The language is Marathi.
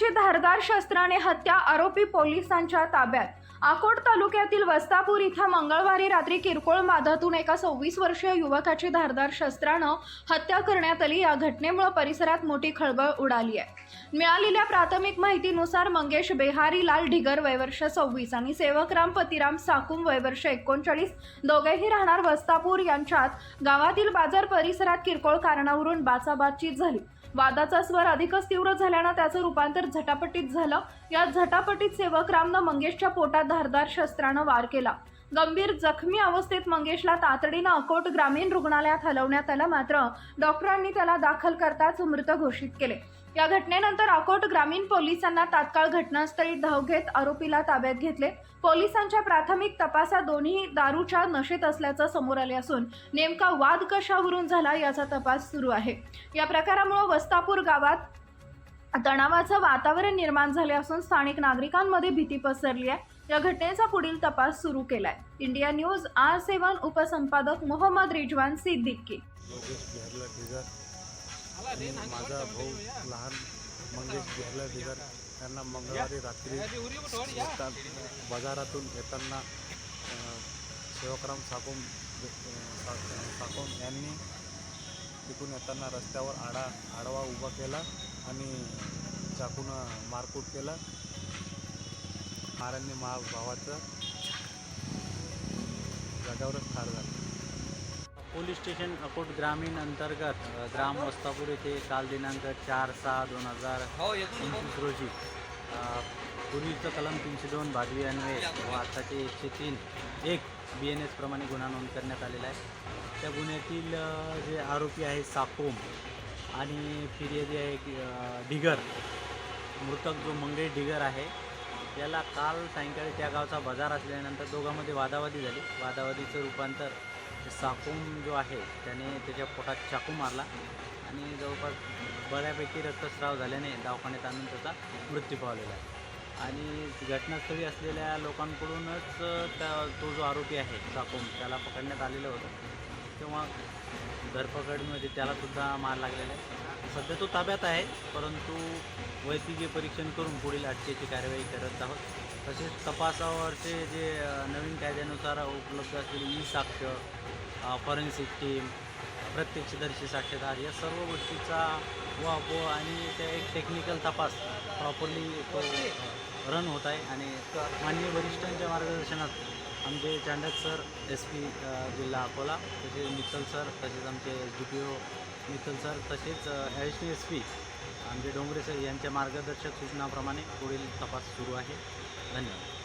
युवकाची धारदार शस्त्राने हत्या आरोपी पोलिसांच्या ताब्यात. आकोट तालुक्यातील वस्तापूर इथं मंगळवारी रात्री किरकोळ माधातून एका सव्वीस वर्षीय युवकाची धारदार शस्त्रानं हत्या करण्यात आली. या घटनेमुळे परिसरात मोठी खळबळ उडाली आहे. मिळालेल्या प्राथमिक माहितीनुसार मंगेश बेहारी लाल ढिगर वयवर्ष सव्वीस आणि सेवकराम पतिराम साकुम वयवर्ष एकोणचाळीस दोघेही राहणार वस्तापूर. यांच्यात गावातील बाजार परिसरात किरकोळ कारणावरून बाचाबाचीत झाली. वादाचा स्वर अधिकच तीव्र झाल्यानं त्याचं रूपांतर झटापटीत झालं. या झटापटीत सेवकरामनं मंगेशच्या पोटात धारदार शस्त्रानं वार केला. गंभीर जखमी अवस्थेत मंगेशला तातडीनं अकोट ग्रामीण रुग्णालयात हलवण्यात आलं. मात्र डॉक्टरांनी त्याला दाखल करताच मृत घोषित केले. या घटनेनंतर अकोट ग्रामीण पोलिसांना तात्काळ घटनास्थळी धाव घेत आरोपीला ताब्यात घेतले. पोलिसांच्या प्राथमिक तपासात दोन्ही दारूच्या नशेत असल्याचं समोर आले असून नेमका वाद कशावरून झाला याचा तपास सुरू आहे. या प्रकारामुळे वस्तापूर गावात तणावाचं वातावरण निर्माण झाले असून स्थानिक नागरिकांमध्ये भीती पसरली आहे. या घटनेचा पुढील तपास सुरू केलाय. इंडिया न्यूज आर सेवन उपसंपादक मोहम्मद रिजवान सिद्दीकी. आणि माझा भाऊ लहान मंगेश बिहारला त्यांना यांना मंगळवारी रात्री येता- बाजारातून येताना अ, सेवकराम साकोम साकोम यांनी तिथून येताना रस्त्यावर आडा आडवा उभा केला आणि चाकून मारकूट केला. मारांनी महाभावाचं जाग्यावरच ठार झालं. पोलीस स्टेशन अकोट ग्रामीण अंतर्गत ग्राम वस्तापूर येथे काल दिनांक चार सहा दोन हजार पंचवीस रोजी पूर्वीचं कलम तीनशे दोन भादवी अन्वये व आत्ताचे एकशे तीन एक बी एन एसप्रमाणे गुन्हा नोंद करण्यात आलेला आहे. त्या गुन्ह्यातील जे आरोपी आहे साकोम आणि फिर्यादी आहे डिगर ढिगर मृतक जो मंगेश ढिगर आहे याला काल सायंकाळी त्या गावचा बाजार असल्यानंतर दोघांमध्ये वादावादी झाली. वादावादीचं रूपांतर म्हणजे साकूम जो आहे त्याने त्याच्या पोटात चाकू मारला आणि जवळपास बऱ्यापैकी रक्तस्राव झाल्याने दवाखान्यात आणून त्याचा मृत्यू पावलेला आहे. आणि घटनास्थळी असलेल्या लोकांकडूनच त्या तो जो आरोपी आहे साकूम त्याला पकडण्यात आलेलं होतं. तेव्हा धरपकडमध्ये त्यालासुद्धा मार लागलेला आहे. सध्या तो ताब्यात आहे परंतु वैद्यकीय परीक्षण करून पुढील अटकेची कार्यवाही करत आहोत. तसेच तपासावरचे जे नवीन कायद्यानुसार उपलब्ध असलेली ई साक्ष फॉरेन्सिक टीम प्रत्यक्षदर्शी साक्षीदार या सर्व गोष्टीचा वापर आणि त्या एक टेक्निकल तपास प्रॉपरली तो रन होत आहे. आणि माननीय वरिष्ठांच्या मार्गदर्शनात आमचे चांडक सर एस पी जिल्हा अकोला तसेच मित्तल सर तसेच आमचे D P O Mittal sir तसेच ॲडिशनल एस पी आमचे डोंगरे सर यांच्या मार्गदर्शक सूचनाप्रमाणे पुढील तपास सुरू आहे. धन्यवाद.